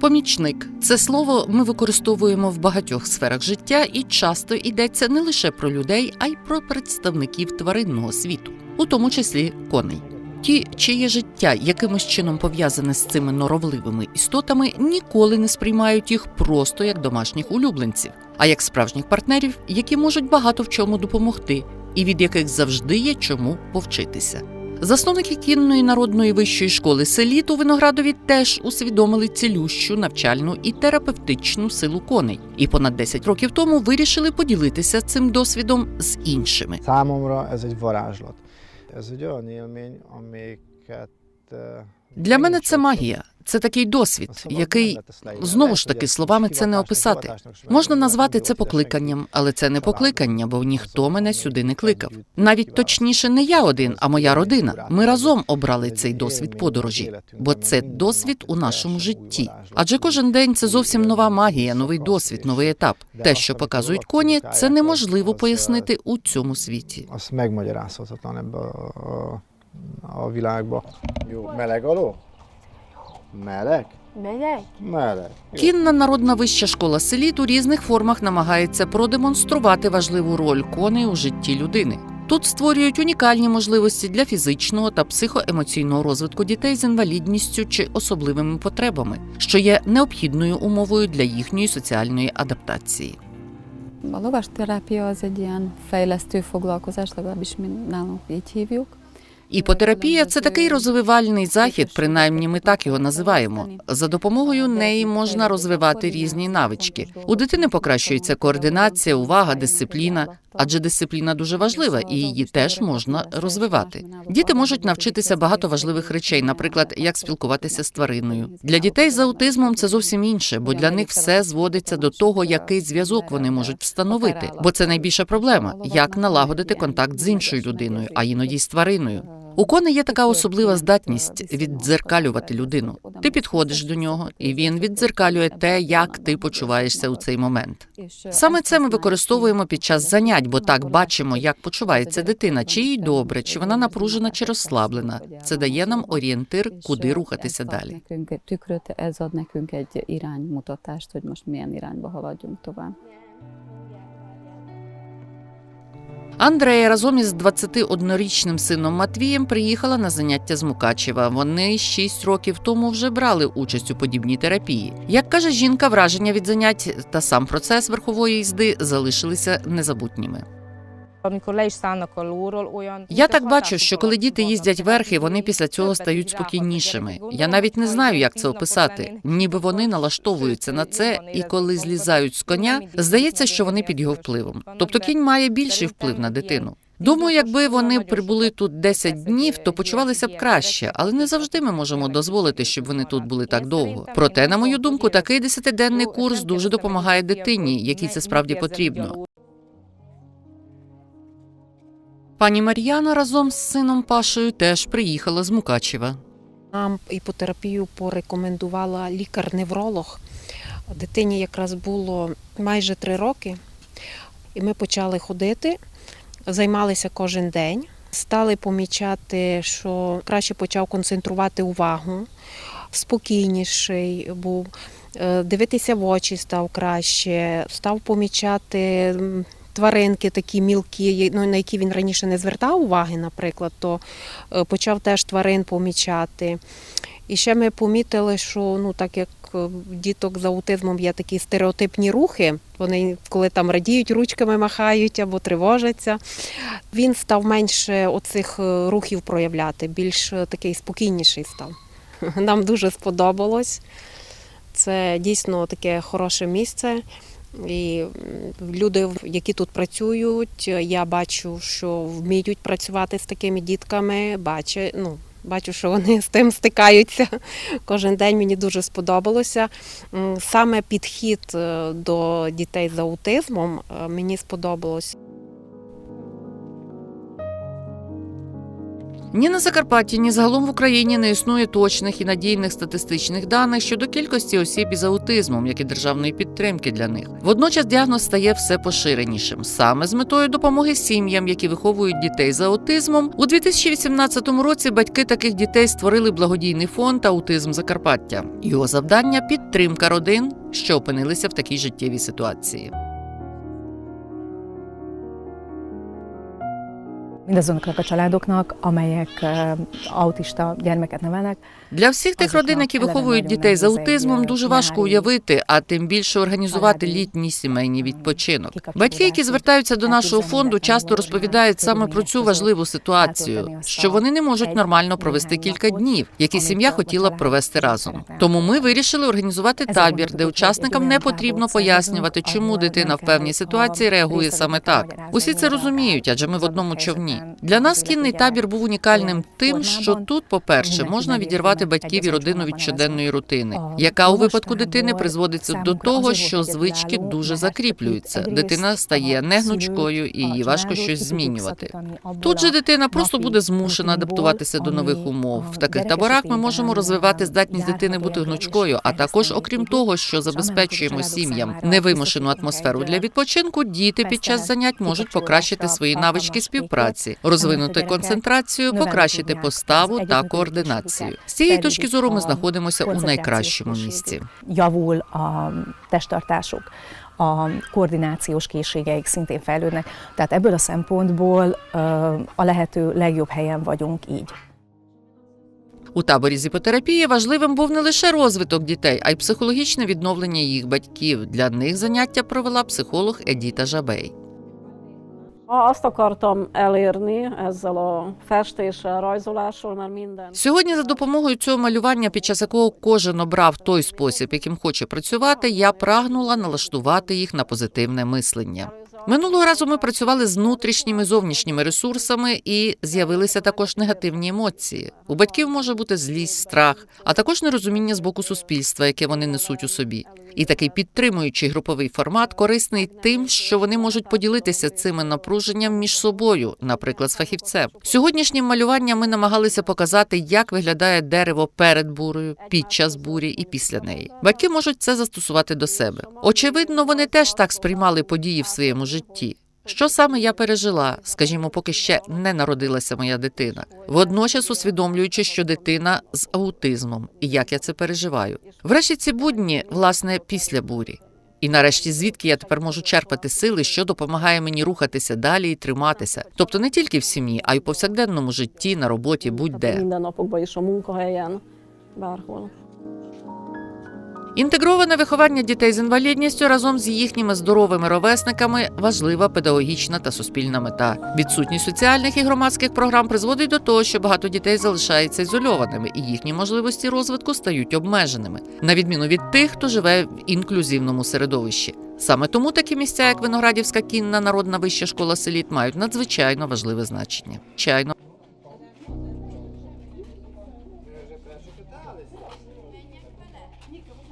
Помічник це слово ми використовуємо в багатьох сферах життя і часто йдеться не лише про людей, а й про представників тваринного світу, у тому числі коней. Ті, чиє життя якимось чином пов'язане з цими норовливими істотами, ніколи не сприймають їх просто як домашніх улюбленців, а як справжніх партнерів, які можуть багато в чому допомогти, і від яких завжди є чому повчитися. Засновники кінної народної вищої школи селіт у Виноградові теж усвідомили цілющу навчальну і терапевтичну силу коней, і понад 10 років тому вирішили поділитися цим досвідом з іншими. Számomra ez egy varázslat. Для мене це магія, це такий досвід, який знову ж таки словами це не описати. Можна назвати це покликанням, але це не покликання, бо ніхто мене сюди не кликав. Навіть точніше, не я один, а моя родина. Ми разом обрали цей досвід подорожі, бо це досвід у нашому житті. Адже кожен день це зовсім нова магія, новий досвід, новий етап. Те, що показують коні, це неможливо пояснити у цьому світі. A, világba. Jó, meleg aló? Meleg? Кінна народна вища школа селіт у різних формах намагається продемонструвати важливу роль коней у житті людини. Тут створюють унікальні можливості для фізичного та психоемоційного розвитку дітей з інвалідністю чи особливими потребами, що є необхідною умовою для їхньої соціальної адаптації. A lovasterápia az egy ilyen fejlesztő foglalkozás, legalábbis mi nálunk így hívjuk. Іпотерапія це такий розвивальний захід, принаймні ми так його називаємо. За допомогою неї можна розвивати різні навички. У дитини покращується координація, увага, дисципліна. Адже дисципліна дуже важлива, і її теж можна розвивати. Діти можуть навчитися багато важливих речей, наприклад, як спілкуватися з твариною. Для дітей з аутизмом це зовсім інше, бо для них все зводиться до того, який зв'язок вони можуть встановити. Бо це найбільша проблема як налагодити контакт з іншою людиною, а іноді з твариною. У коней є така особлива здатність віддзеркалювати людину. Ти підходиш до нього, і він віддзеркалює те, як ти почуваєшся у цей момент. Саме це ми використовуємо під час занять, бо так бачимо, як почувається дитина, чи їй добре, чи вона напружена, чи розслаблена. Це дає нам орієнтир, куди рухатися далі. Ez ad nekünk egy iránymutatást, hogy most milyen irányba haladjunk tovább. Андрея разом із 21-річним сином Матвієм приїхала на заняття з Мукачева. Вони 6 років тому вже брали участь у подібній терапії. Як каже жінка, враження від занять та сам процес верхової їзди залишилися незабутніми. Я так бачу, що коли діти їздять верхи, вони після цього стають спокійнішими. Я навіть не знаю, як це описати. Ніби вони налаштовуються на це, і коли злізають з коня, здається, що вони під його впливом. Тобто кінь має більший вплив на дитину. Думаю, якби вони прибули тут 10 днів, то почувалися б краще, але не завжди ми можемо дозволити, щоб вони тут були так довго. Проте, на мою думку, такий десятиденний курс дуже допомагає дитині, якій це справді потрібно. Пані Мар'яна разом з сином Пашою теж приїхала з Мукачева. Нам іпотерапію порекомендувала лікар-невролог. Дитині якраз було майже три роки, і ми почали ходити, займалися кожен день. Стали помічати, що краще почав концентрувати увагу, спокійніший був, е, дивитися в очі став краще, став помічати тваринки такі мілкі, ну, на які він раніше не звертав уваги, наприклад, то е, почав теж тварин помічати. І ще ми помітили, що ну так як е, діток з аутизмом є такі стереотипні рухи, вони коли там радіють, ручками махають або тривожаться. Він став менше оцих е, рухів проявляти, більш такий спокійніший став. Нам дуже сподобалось. Це дійсно таке хороше місце. І люди, які тут працюють, я бачу, що вміють працювати з такими дітками. Бачу, ну, бачу, що вони з тим стикаються. Кожен день мені дуже сподобалося. Саме підхід е, до дітей з аутизмом е, мені сподобалось. Ні на Закарпатті, ні загалом в Україні не існує точних і надійних статистичних даних щодо кількості осіб із аутизмом, як і державної підтримки для них. Водночас діагноз стає все поширенішим. Саме з метою допомоги сім'ям, які виховують дітей з аутизмом, у 2018 році батьки таких дітей створили благодійний фонд Аутизм Закарпаття. Його завдання підтримка родин, що опинилися в такій життєвій ситуації. Mindazoknak a családoknak, amelyek autista gyermeket nevelnek. Для всіх тих родин, які виховують дітей з аутизмом, дуже важко уявити, а тим більше організувати літній сімейний відпочинок. Батьки, які звертаються до нашого фонду, часто розповідають саме про цю важливу ситуацію, що вони не можуть нормально провести кілька днів, які сім'я хотіла б провести разом. Тому ми вирішили організувати табір, де учасникам не потрібно пояснювати, чому дитина в певній ситуації реагує саме так. Усі це розуміють, адже ми в одному човні. Для нас кінний табір був унікальним тим, що тут, по-перше, можна відірвати батьків і родину від щоденної рутини, яка у випадку дитини призводиться до того, що звички дуже закріплюються. Дитина стає негнучкою і їй важко щось змінювати. Тут же дитина просто буде змушена адаптуватися до нових умов. В таких таборах ми можемо розвивати здатність дитини бути гнучкою, а також, окрім того, що забезпечуємо сім'ям невимушену атмосферу для відпочинку, діти під час занять можуть покращити свої навички співпраці, розвинути концентрацію, покращити поставу та координацію. З цієї точки зору ми знаходимося у найкращому місці. Javul a testtartásuk, a koordinációs készségeik szintén fejlődnek. Tehát ebből a szempontból a lehető legjobb helyen vagyunk így. У таборі з іпотерапії важливим був не лише розвиток дітей, а й психологічне відновлення їх батьків. Для них заняття провела психолог Едіта Жабей. Azt akartam elérni ezzel a festéssel, rajzolással, mert. Сьогодні за допомогою цього малювання, під час якого кожен обрав той спосіб, яким хоче працювати, я прагнула налаштувати їх на позитивне мислення. Минулого разу ми працювали з внутрішніми зовнішніми ресурсами, і з'явилися також негативні емоції. У батьків може бути злість, страх, а також нерозуміння з боку суспільства, яке вони несуть у собі. І такий підтримуючий груповий формат корисний тим, що вони можуть поділитися цими напруженням між собою, наприклад, з фахівцем. Сьогоднішнім малюванням ми намагалися показати, як виглядає дерево перед бурою, під час бурі і після неї. Батьки можуть це застосувати до себе. Очевидно, вони теж так сприймали події в своєму житті. Що саме я пережила, скажімо, поки ще не народилася моя дитина, водночас усвідомлюючи, що дитина з аутизмом і як я це переживаю. Врешті ці будні, власне, після бурі. І нарешті, звідки я тепер можу черпати сили, що допомагає мені рухатися далі і триматися, тобто не тільки в сім'ї, а й у повсякденному житті, на роботі, будь-де. Інтегроване виховання дітей з інвалідністю разом з їхніми здоровими ровесниками важлива педагогічна та суспільна мета. Відсутність соціальних і громадських програм призводить до того, що багато дітей залишаються ізольованими, і їхні можливості розвитку стають обмеженими, на відміну від тих, хто живе в інклюзивному середовищі. Саме тому такі місця, як Виноградівська кінна народна вища школа селіт, мають надзвичайно важливе значення.